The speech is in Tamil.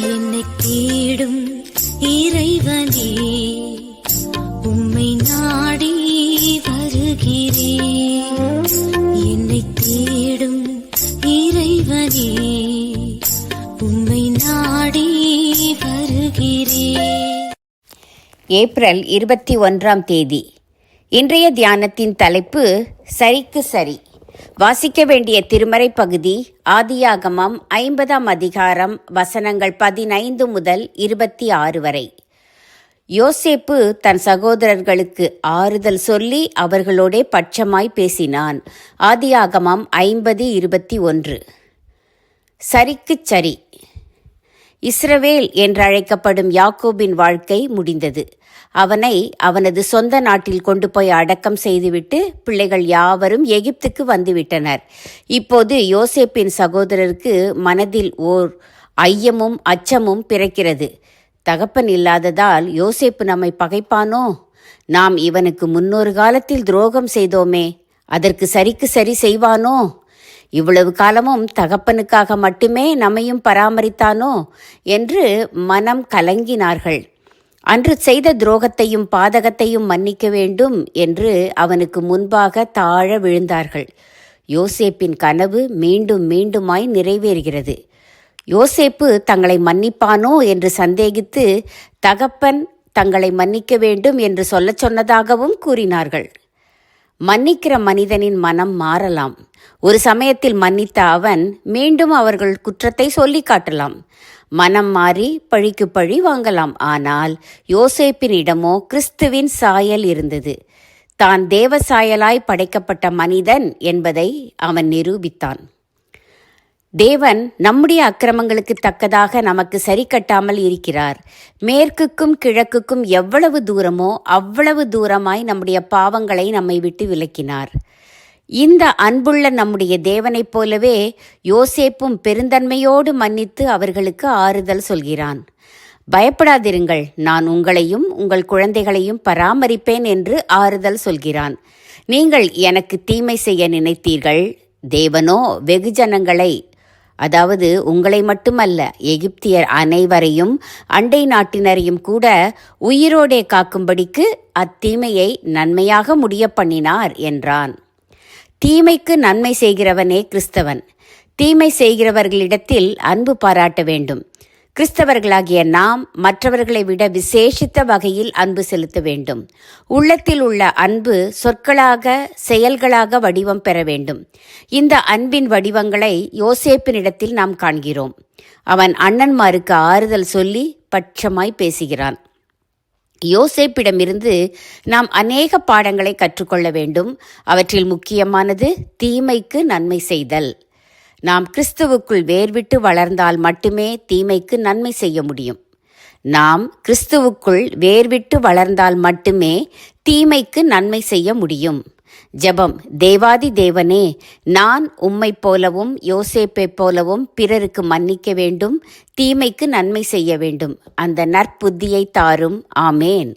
என்னை தேடும் இறைவனே உம்மை நாடி வருகிறேன் என்னை தேடும் இறைவனே உம்மை நாடி வருகிறேன் ஏப்ரல் இருபத்தி ஒன்றாம் தேதி. இன்றைய தியானத்தின் தலைப்பு சரிக்கு சரி. வாசிக்க வேண்டிய திருமறை பகுதி ஆதியாகமம் ஐம்பதாம் அதிகாரம் வசனங்கள் பதினைந்து முதல் இருபத்தி ஆறு வரை. யோசேப்பு தன் சகோதரர்களுக்கு ஆறுதல் சொல்லி அவர்களோடே பட்சமாய் பேசினான். ஆதியாகமம் ஐம்பது இருபத்தி ஒன்று. சரிக்குச் சரி. இஸ்ரவேல் என்றழைக்கப்படும் யாக்கோபின் வாழ்க்கை முடிந்தது. அவனை அவனது சொந்த நாட்டில் கொண்டு போய் அடக்கம் செய்துவிட்டு பிள்ளைகள் யாவரும் எகிப்துக்கு வந்துவிட்டனர். இப்போது யோசேப்பின் சகோதரருக்கு மனதில் ஓர் ஐயமும் அச்சமும் பிறக்கிறது. தகப்பன் இல்லாததால் யோசேப்பு நம்மை பகைப்பானோ? நாம் இவனுக்கு முன்னொரு காலத்தில் துரோகம் செய்தோமே அதற்கு சரிக்கு சரி செய்வானோ? இவ்வளவு காலமும் தகப்பனுக்காக மட்டுமே நம்மையும் பராமரித்தானோ என்று மனம் கலங்கினார்கள். அன்று செய்த துரோகத்தையும் பாதகத்தையும் மன்னிக்க வேண்டும் என்று அவனுக்கு முன்பாக தாழ விழுந்தார்கள். யோசேப்பின் கனவு மீண்டும் மீண்டுமாய் நிறைவேறுகிறது. யோசேப்பு தங்களை மன்னிப்பானோ என்று சந்தேகித்து தகப்பன் தங்களை மன்னிக்க வேண்டும் என்று சொல்லச் சொன்னதாகவும் கூறினார்கள். மன்னிக்கிற மனிதனின் மனம் மாறலாம். ஒரு சமயத்தில் மன்னித்த அவன் மீண்டும் அவர்கள் குற்றத்தை சொல்லி காட்டலாம். மனம் மாறி பழிக்கு பழி வாங்கலாம். ஆனால் யோசேப்பினிடமோ கிறிஸ்துவின் சாயல் இருந்தது. தான் தேவ சாயலாய் படைக்கப்பட்ட மனிதன் என்பதை அவன் நிரூபித்தான். தேவன் நம்முடைய அக்கிரமங்களுக்கு தக்கதாக நமக்கு சரி கட்டாமல் இருக்கிறார். மேற்குக்கும் கிழக்குக்கும் எவ்வளவு தூரமோ அவ்வளவு தூரமாய் நம்முடைய பாவங்களை நம்மை விட்டு விலக்கினார். இந்த அன்புள்ள நம்முடைய தேவனைப் போலவே யோசேப்பும் பெருந்தன்மையோடு மன்னித்து அவர்களுக்கு ஆறுதல் சொல்கிறான். பயப்படாதிருங்கள் நான் உங்களையும் உங்கள் குழந்தைகளையும் பராமரிப்பேன் என்று ஆறுதல் சொல்கிறான். நீங்கள் எனக்கு தீமை செய்ய நினைத்தீர்கள் தேவனோ வெகுஜனங்களை அதாவது உங்களை மட்டுமல்ல எகிப்தியர் அனைவரையும் அண்டை நாட்டினரையும் கூட உயிரோடே காக்கும்படிக்கு அத்தீமையை நன்மையாக முடிய பண்ணினார் என்றான். தீமைக்கு நன்மை செய்கிறவனே கிறிஸ்தவன். தீமை செய்கிறவர்களிடத்தில் அன்பு பாராட்ட வேண்டும். கிறிஸ்தவர்களாகிய நாம் மற்றவர்களை விட விசேஷித்த வகையில் அன்பு செலுத்த வேண்டும். உள்ளத்தில் உள்ள அன்பு சொற்களாக செயல்களாக வடிவம் பெற வேண்டும். இந்த அன்பின் வடிவங்களை யோசேப்பினிடத்தில் நாம் காண்கிறோம். அவன் அண்ணன்மாருக்கு ஆறுதல் சொல்லி பட்சமாய் பேசுகிறான். யோசேப்பிடமிருந்து நாம் அநேக பாடங்களை கற்றுக்கொள்ள வேண்டும். அவற்றில் முக்கியமானது தீமைக்கு நன்மை செய்தல். நாம் கிறிஸ்துவுக்குள் வேர்விட்டு வளர்ந்தால் மட்டுமே தீமைக்கு நன்மை செய்ய முடியும். நாம் கிறிஸ்துவுக்குள் வேர்விட்டு வளர்ந்தால் மட்டுமே தீமைக்கு நன்மை செய்ய முடியும். ஜெபம். தேவாதி தேவனே நான் உம்மைப் போலவும் யோசேப்பைப் போலவும் பிறருக்கு மன்னிக்க வேண்டும் தீமைக்கு நன்மை செய்ய வேண்டும். அந்த நற்புத்தியை தாரும். ஆமேன்.